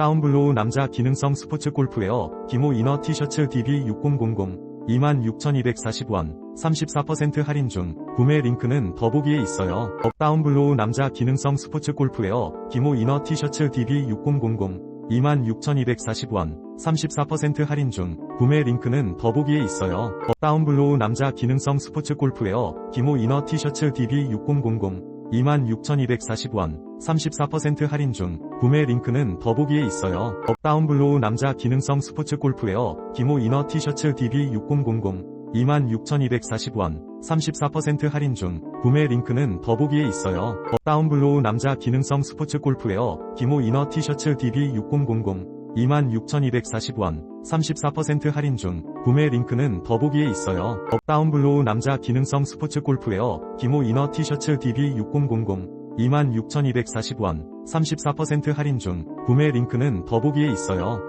업다운 블로우 남자 기능성 스포츠 골프웨어 기모 이너 티셔츠 DB6000 26,240원 34% 할인 중 구매 링크는 더보기에 있어요. 업다운 블로우 남자 기능성 스포츠 골프웨어 기모 이너 티셔츠 DB6000 26,240원 34% 할인 중 구매 링크는 더보기에 있어요. 업다운 블로우 남자 기능성 스포츠 골프웨어 기모 이너 티셔츠 DB6000 26,240원 34% 할인 중 구매 링크는 더보기에 있어요. 업다운 블로우 남자 기능성 스포츠 골프웨어 기모 이너 티셔츠 DB6000 26,240원 34% 할인 중 구매 링크는 더보기에 있어요. 업다운 블로우 남자 기능성 스포츠 골프웨어 기모 이너 티셔츠 DB6000 26,240원 34% 할인 중 구매 링크는 더보기에 있어요. 업다운 블로우 남자 기능성 스포츠 골프웨어 기모 이너 티셔츠 DB6000 26,240원 34% 할인 중 구매 링크는 더보기에 있어요.